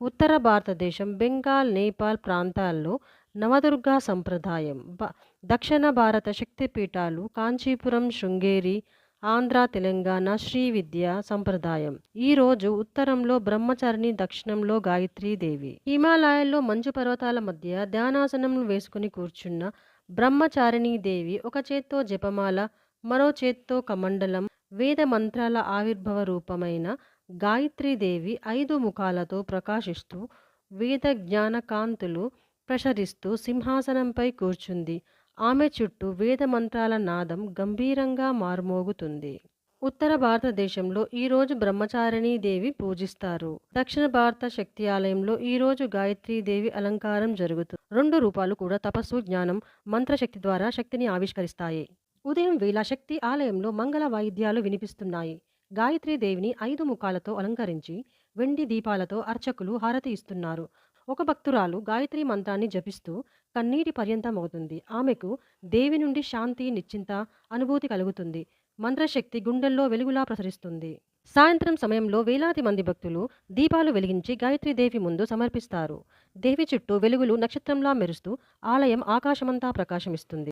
ఉత్తర భారతదేశం బెంగాల్ నేపాల్ ప్రాంతాల్లో నవదుర్గా సంప్రదాయం. బ దక్షిణ భారత శక్తిపీఠాలు కాంచీపురం శృంగేరి ఆంధ్ర తెలంగాణ శ్రీ విద్య సంప్రదాయం. ఈ రోజు ఉత్తరంలో బ్రహ్మచారిణి దక్షిణంలో గాయత్రీదేవి హిమాలయాల్లో మంచు పర్వతాల మధ్య ధ్యానాసనం వేసుకుని కూర్చున్న బ్రహ్మచారిణీదేవి ఒక చేత్తో జపమాల మరో చేత్తో కమండలం వేద మంత్రాల ఆవిర్భవ రూపమైన గాయత్రీదేవి ఐదు ముఖాలతో ప్రకాశిస్తూ వేద జ్ఞాన కాంతులు ప్రసరిస్తూ సింహాసనంపై కూర్చుంది. ఆమె చుట్టూ వేద మంత్రాల నాదం గంభీరంగా మార్మోగుతుంది. ఉత్తర భారతదేశంలో ఈరోజు బ్రహ్మచారిణీదేవి పూజిస్తారు. దక్షిణ భారత శక్తి ఆలయంలో ఈరోజు గాయత్రీదేవి అలంకారం జరుగుతుంది రెండు రూపాలు కూడా తపస్సు జ్ఞానం మంత్రశక్తి ద్వారా శక్తిని ఆవిష్కరిస్తాయి. ఉదయం వేళ శక్తి ఆలయంలో మంగళ వాయిద్యాలు వినిపిస్తున్నాయి. గాయత్రీదేవిని ఐదు ముఖాలతో అలంకరించి వెండి దీపాలతో అర్చకులు హారతి ఇస్తున్నారు. ఒక భక్తురాలు గాయత్రి మంత్రాన్ని జపిస్తూ కన్నీటి పర్యంతమవుతుంది. ఆమెకు దేవి నుండి శాంతి నిశ్చింత అనుభూతి కలుగుతుంది. మంత్రశక్తి గుండెల్లో వెలుగులా ప్రసరిస్తుంది. సాయంత్రం సమయంలో వేలాది మంది భక్తులు దీపాలు వెలిగించి గాయత్రీదేవి ముందు సమర్పిస్తారు. దేవి చుట్టూ వెలుగులు నక్షత్రంలా మెరుస్తూ ఆలయం ఆకాశమంతా ప్రకాశమిస్తుంది.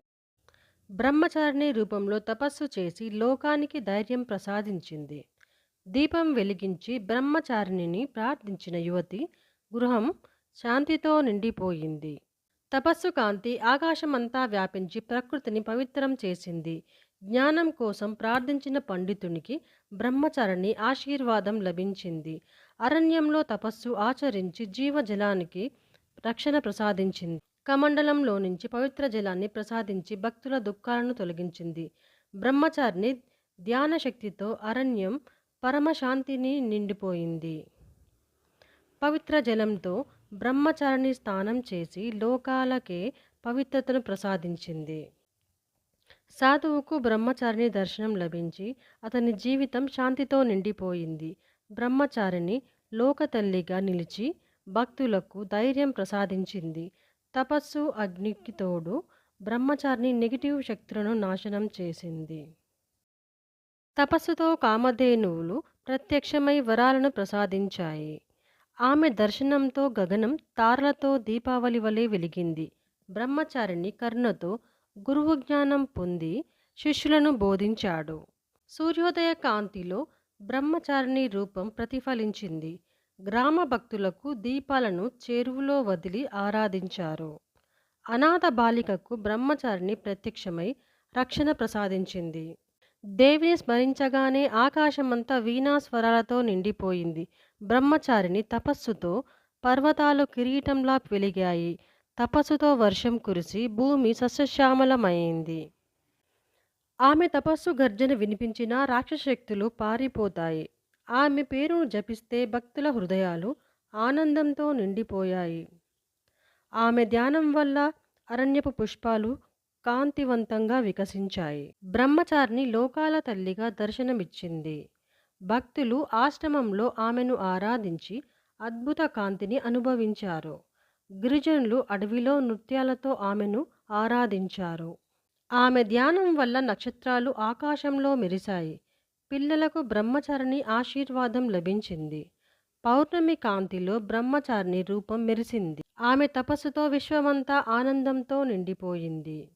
బ్రహ్మచారిణి రూపంలో తపస్సు చేసి లోకానికి ధైర్యం ప్రసాదించింది. దీపం వెలిగించి బ్రహ్మచారిణిని ప్రార్థించిన యువతి గృహం శాంతితో నిండిపోయింది. తపస్సు కాంతి ఆకాశమంతా వ్యాపించి ప్రకృతిని పవిత్రం చేసింది. జ్ఞానం కోసం ప్రార్థించిన పండితునికి బ్రహ్మచారిణి ఆశీర్వాదం లభించింది. అరణ్యంలో తపస్సు ఆచరించి జీవజలానికి రక్షణ ప్రసాదించింది. కమండలంలో నుంచి పవిత్ర జలాన్ని ప్రసాదించి భక్తుల దుఃఖాలను తొలగించింది. బ్రహ్మచారిని ధ్యాన శక్తితో అరణ్యం పరమశాంతిని నిండిపోయింది. పవిత్ర జలంతో బ్రహ్మచారిని స్నానం చేసి లోకాలకే పవిత్రతను ప్రసాదించింది. సాధువుకు బ్రహ్మచారిని దర్శనం లభించి అతని జీవితం శాంతితో నిండిపోయింది. బ్రహ్మచారిని లోకతల్లిగా నిలిచి భక్తులకు ధైర్యం ప్రసాదించింది. తపస్సు అగ్నికి తోడు బ్రహ్మచారిని నెగిటివ్ శక్తులను నాశనం చేసింది. తపస్సుతో కామధేనువులు ప్రత్యక్షమై వరాలను ప్రసాదించాయి. ఆమె దర్శనంతో గగనం తారలతో దీపావళి వలె వెలిగింది. బ్రహ్మచారిని కర్ణతో గురువు జ్ఞానం పొంది శిష్యులను బోధించాడు. సూర్యోదయ కాంతిలో బ్రహ్మచారిణి రూపం ప్రతిఫలించింది. గ్రామ భక్తులకు దీపాలను చెరువులో వదిలి ఆరాధించారు. అనాథ బాలికకు బ్రహ్మచారిని ప్రత్యక్షమై రక్షణ ప్రసాదించింది. దేవిని స్మరించగానే ఆకాశమంతా వీణా స్వరాలతో నిండిపోయింది. బ్రహ్మచారిని తపస్సుతో పర్వతాలు కిరీటంలా వెలిగాయి. తపస్సుతో వర్షం కురిసి భూమి సస్యశ్యామలమైంది. ఆమె తపస్సు గర్జన వినిపించిన రాక్షశక్తులు పారిపోతాయి. ఆమె పేరును జపిస్తే భక్తుల హృదయాలు ఆనందంతో నిండిపోయాయి. ఆమె ధ్యానం వల్ల అరణ్యపు పుష్పాలు కాంతివంతంగా వికసించాయి. బ్రహ్మచారిని లోకాల తల్లిగా దర్శనమిచ్చింది. భక్తులు ఆశ్రమంలో ఆమెను ఆరాధించి అద్భుత కాంతిని అనుభవించారు. గిరిజనులు అడవిలో నృత్యాలతో ఆమెను ఆరాధించారు. ఆమె ధ్యానం వల్ల నక్షత్రాలు ఆకాశంలో మెరిశాయి. పిల్లలకు బ్రహ్మచారిణి ఆశీర్వాదం లభించింది. పౌర్ణమి కాంతిలో బ్రహ్మచారిణి రూపం మెరిసింది. ఆమె తపస్సుతో విశ్వమంతా ఆనందంతో నిండిపోయింది.